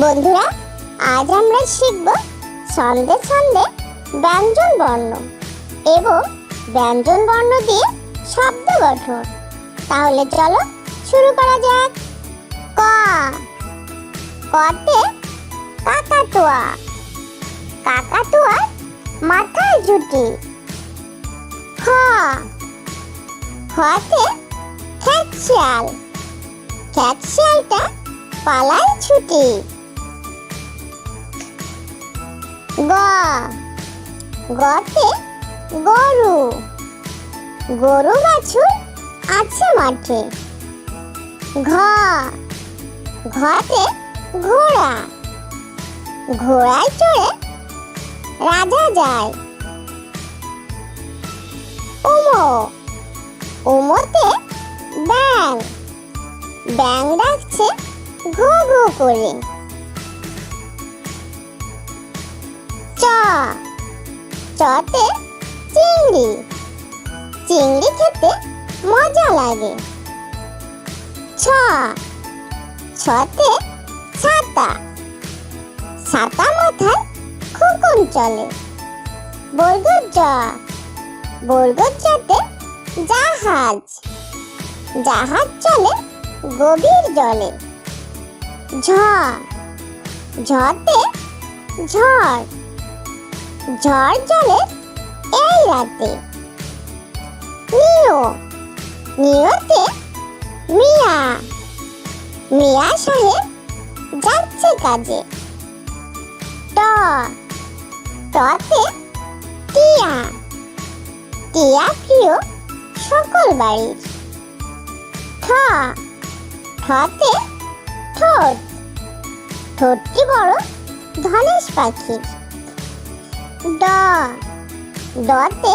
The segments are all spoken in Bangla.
বন্ধুরা, আজ আমরা শিখব ছন্দে ছন্দে ব্যঞ্জন বর্ণ এবং ব্যঞ্জন বর্ণ দিয়ে শব্দ গঠন। তাহলে চলো শুরু করা যাক। ক। কতে কাকাতুয়া। কাকাতুয়ার মাথায় জুটি। খ খতে খ্যাকশিয়াল খ্যাকশিয়ালটা পালায় ছুটি। গ। গতে গরু। গরু বাছুর আছে মাঠে। ঘ। ঘতে ঘোড়া। ঘোড়ায় চড়ে রাজা যায়। উমো। উমোতে ব্যাং ব্যাং ডাকছে ঘু ঘু করে। চ। চতে চিংড়ি। চিংড়ি খেতে মজা লাগে। ছ। ছতে ছাতা। ছাতা মাথায় খোকন চলে। বর্গর জ। বর্গর জতে জাহাজ। জাহাজ চলে গভীর জলে। ঝ। ঝতে ঝড়। ঝড় চলে এই রাতে। নিও। নিওতে মিয়া। মিয়া সাহেব যাচ্ছে কাজে। ট। টতে টিয়া। টিয়া প্রিয় সকল বাড়ির। ঠ। ঠতে ঠোঁট। ঠোঁটটি বড় ধনেশ পাখির। ড ডতে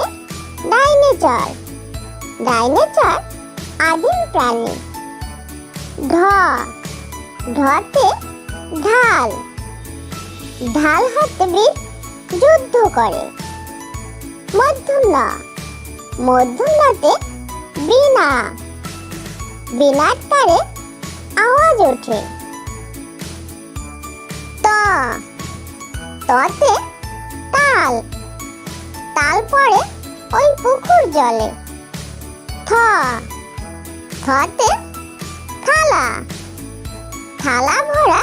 ডাইনোসর ডাইনোসর আদিম প্রাণী। ঢ ঢতে ঢাল। ঢাল হাতে বীর যুদ্ধ করে। মধ্যম মধ্যমতে বিনা বিনার তারে আওয়াজ ওঠে। ত। ততে তাল। তাল পড়ে ওই পুকুর জলে। থ। থতে থালা। থালা ভরা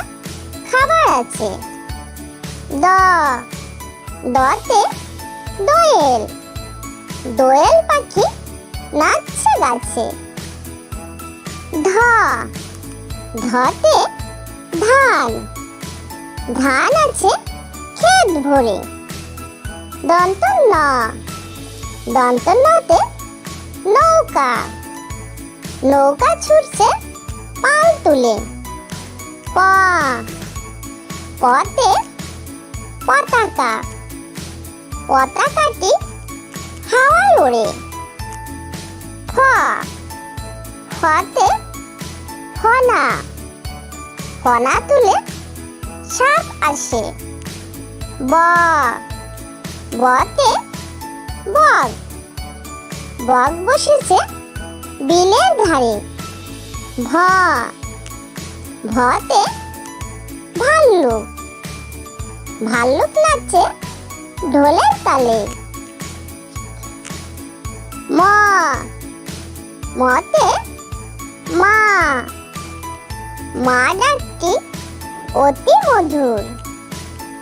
খাবার আছে। দ। দতে দোয়েল। দোয়েল পাখি নাচছে গাছে। ধ। ধতে ধান। ধান আছে ক্ষেত ভরে। দন্ত ন দন্ত নতে নৌকা। নৌকা ছুটছে পাল তুলে। প। পতে পতাকা। পতাকাটি হাওয়ায় ওড়ে। ফ। ফতে ফনা। ফনা তুলে সাপ আসে। ব। বতে বগ বগ বসেছে বিলের ধারে। ভ। ভতে ভাল্লুক। ভাল্লুক নাচছে ঢোলের তালে। ম। মতে মা। মা ডাকটি অতি মধুর।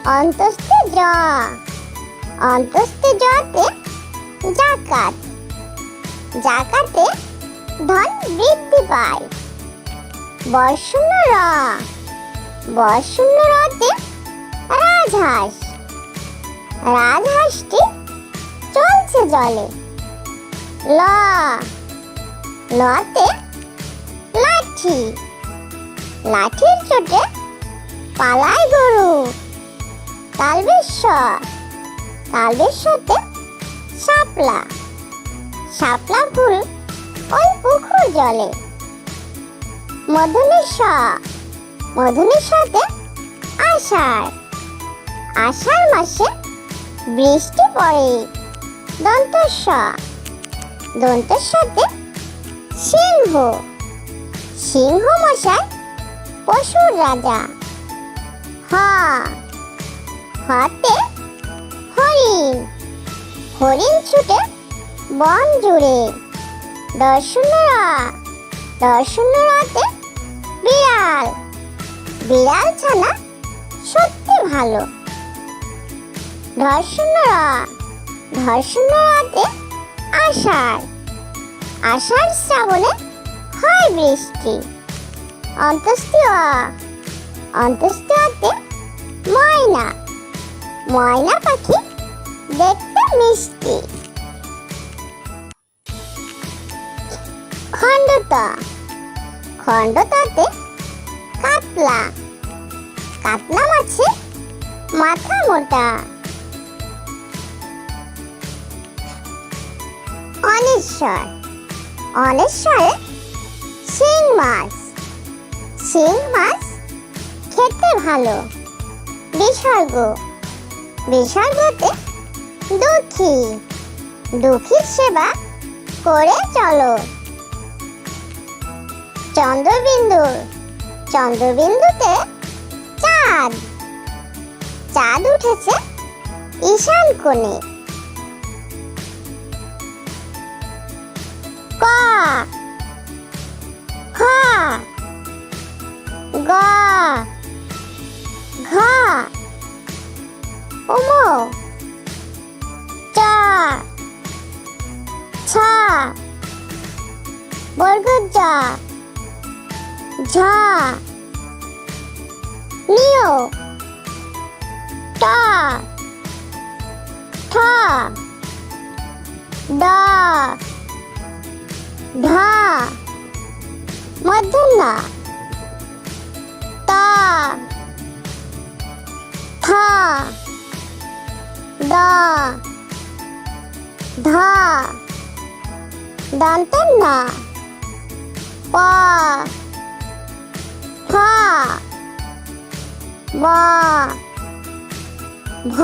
অন্তস্থে জ। অন্তস্থে জতে জাকাত। জাকাতে ধন বৃদ্ধি পায়। বর্ষণ র। বর্ষণ রতে রাজহাঁস। রাজহাঁসটি চলছে জলে। ল। লতে লাঠি। লাঠির চোটে পালায় গরু। তালবেশ্বর তালবেশ্বরতে শাপলা। শাপলা ফুল ওই পুকুর জলে। মধুনেশ্বর মধুনেশ্বরতে আষাঢ়। আষাঢ় মাসে বৃষ্টি পড়ে। দন্তস্ব দন্তস্বতে সিংহ। সিংহ মশাই পশুর রাজা। হ, হাতে হরিণ ছুটে বন জুড়ে। দর্শনরা, দর্শনরাতে বিড়াল। বিড়াল ছানা সত্যি ভালো। ধর্ষণরা ধর্ষণরাতে আষাঢ়। আষাঢ় শ্রাবণে হয় বৃষ্টি। অন্তস্তীয়, অন্তস্তীয়তে ময়না। ময়না পাখি দেখতে মিষ্টি। খণ্ডতা খণ্ডতাতে কাতলা। কাতলা মাছের মাথা মোটা। অনেশ্বর অনেশ্বরে শিং মাছ। শিং মাছ খেতে ভালো। বিসর্গ। বিসর্গতে দুঃখী। দুঃখীর সেবা করে চলো। চন্দ্রবিন্দু চন্দ্রবিন্দুতে চাঁদ। চাঁদ উঠেছে ঈশান কোণে। ক ড ধ মধ্যন্ন ত থ দ ধ দন্তন্য প ফ ব ভ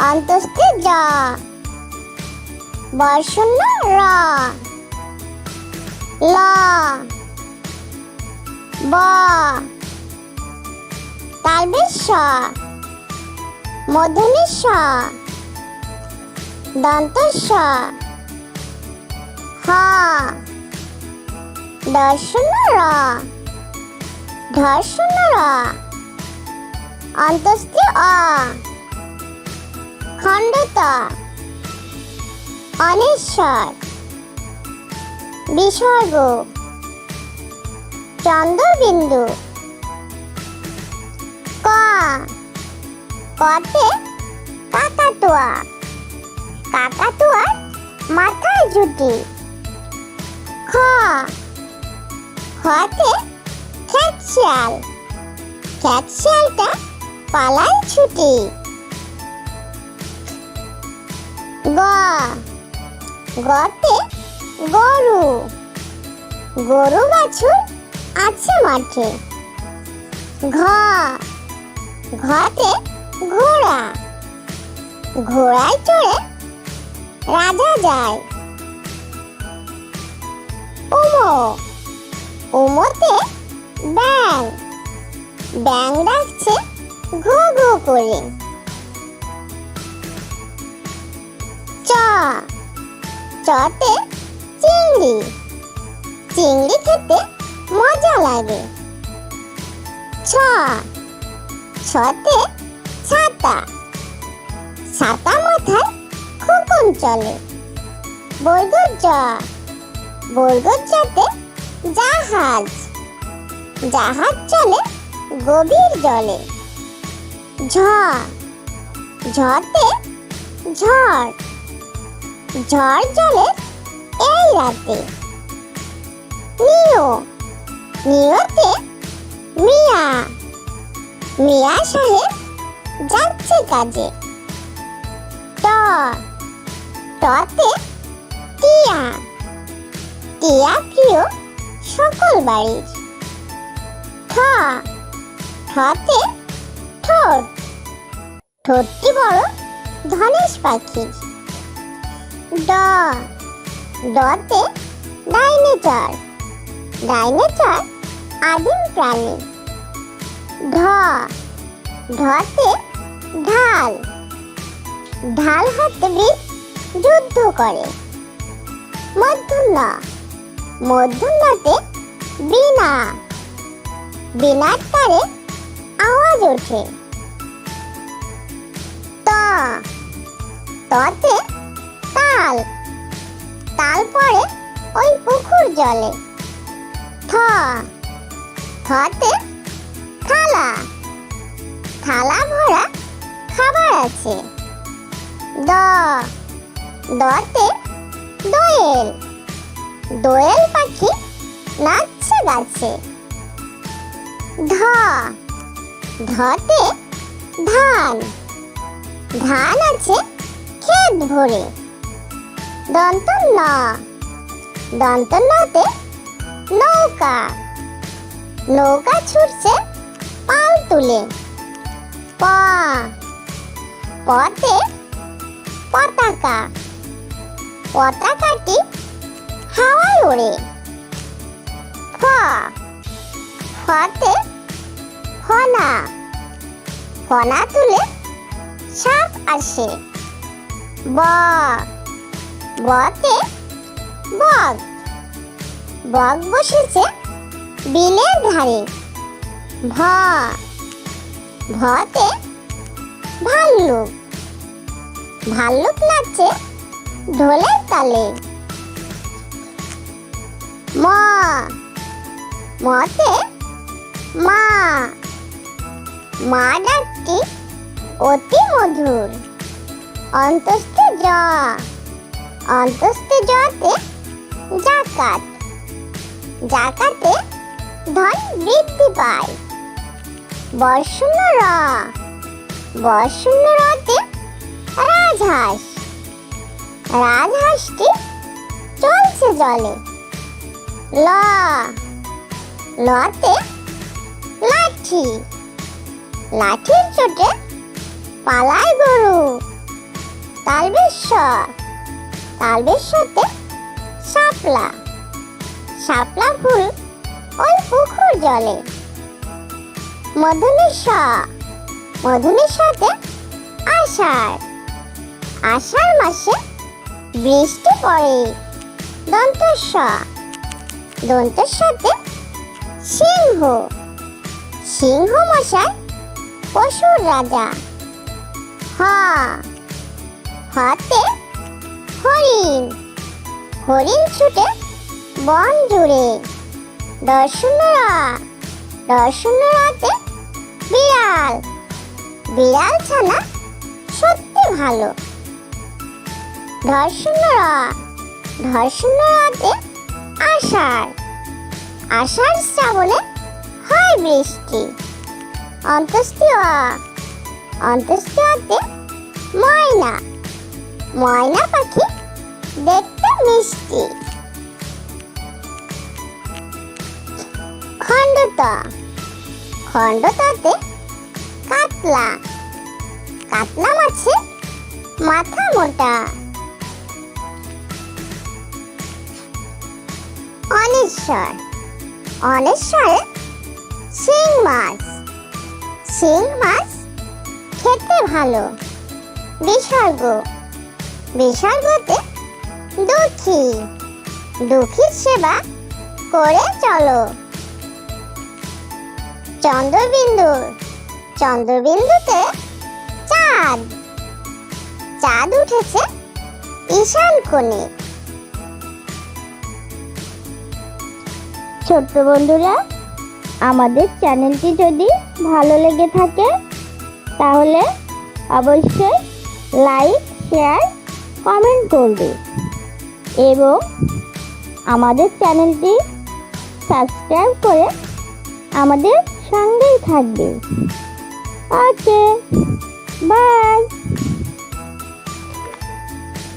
অন্তস্থে জ বর্ষণ্য র। ল। ব। তালবেশ মধ্যমেশ দন্তস্ব হ। দর্শন র। ধর্ষণ র। অন্তস্থি অ খণ্ডত, অনেশ্বর, বিসর্গ, চন্দ্রবিন্দু, ক কতে কাকাতুয়া, কাকাতুয়ার মাথায় জুটি, খ খতে খ্যাত শিয়াল খ্যাত শিয়ালটা পালায় ছুটি। গ। গরু। গরু বাছুর আছে মাঠে। ঘ। ঘতে ঘোড়া। ঘোড়ায় চড়ে রাজা যায়। উমো। উমোতে ব্যাং ব্যাং ডাকছে ঘো ঘো করে। চ চতে চিংড়ি। চিংড়ি খেতে মজা লাগে। ছ। ছতে ছাতা। ছাতা মাথায় খোকন চলে। বর্গজ বর্গজাতে জাহাজ। জাহাজ চলে গভীর জলে। ঝ। ঝতে ঝড়। ঝড় জলে এই রাতে। নিও। নিয়তে মিয়া। মিয়া সাহেব যাচ্ছে কাজে। ট। টতে টিয়া। টিয়া প্রিয় সকল বাড়ির। ঠ। ঠতে ঠোঁট। ঠোঁটটি বড় ধনেশ পাখির। ড ডতে ডাইনেচর। ডাইনেচর আদিম প্রাণী। ঢ ঢতে ঢাল। ঢাল হাতে বীর যুদ্ধ করে। মধ্যম মধ্যমতে বিনা বিনার তারে আওয়াজ ওঠে। ত। ততে তাল। তাল পড়ে ওই পুকুর জলে। থ। থতে থালা। থালা ভরা খাবার আছে। দ। দতে দোয়েল। দোয়েল পাখি নাচছে গাছে। ধ। ধতে ধান। ধান আছে ক্ষেত ভরে। দন্ত ন দন্ত নতে নৌকা। নৌকা ছুটছে পাল তুলে। প। পতে পতাকা। পতাকাটি হাওয়ায় ওড়ে। ফ। ফতে ফনা। ফনা তুলে সাপ আসে। ব। বতে বক বক বসেছে বিলের ধারে। ভ। ভতে ভাল্লুক। ভাল্লুক নাচছে ঢোলের তালে। ম। মতে মা। মা ডাকটি অতি মধুর। অন্তস্থে জ। অন্তস্থে জতে জাকাত। জাকাতে ধন বৃদ্ধি পায়। বর্ষণ র। বর্ষণ রতে রাজহাঁস। রাজহাঁসটি চলছে জলে। ল। লতে লাঠি। লাঠির চোটে পালায় গরু। তালবেশ্বর তালবেশ্বরতে শাপলা। শাপলা ফুল ওই পুকুর জলে। মধুনেশ্বর মধুনেশ্বরতে আষাঢ়। আষাঢ় মাসে বৃষ্টি পড়ে দন্তস্বর দন্তেশ্বরতে সিংহ। সিংহ মশাই পশুর রাজা। হ, হতে হরিণ। হরিণ ছুটে বন জুড়ে দর্শনরা, দর্শনরাতে বিড়াল। বিড়াল ছানা সত্যি ভালো। ধর্ষণরা ধর্ষণরাতে আষাঢ়। আষাঢ় শ্রাবণে হয় বৃষ্টি। অন্তস্তীয় অন্তস্তীয়তে ময়না। ময়না পাখি দেখতে মিষ্টি। খণ্ডতা। খণ্ডতাতে কাতলা। কাতলা মাছের মাথা মোটা। অনেশ্বর। অনেশ্বরে শিং মাছ। শিং মাছ খেতে ভালো। বিসর্গ। বিসর্গতে দুঃখী। দুঃখীর সেবা করে চলো। চন্দ্রবিন্দু, চন্দ্রবিন্দুতে চাঁদ। চাঁদ উঠেছে ঈশান কোণে। ছোট্ট বন্ধুরা, আমাদের চ্যানেলটি যদি ভালো লেগে থাকে, তাহলে অবশ্যই লাইক, শেয়ার কমেন্ট করবে। এবং আমাদের চ্যানেলটি সাবস্ক্রাইব করে আমাদের সঙ্গেই থাকবে। Okay bye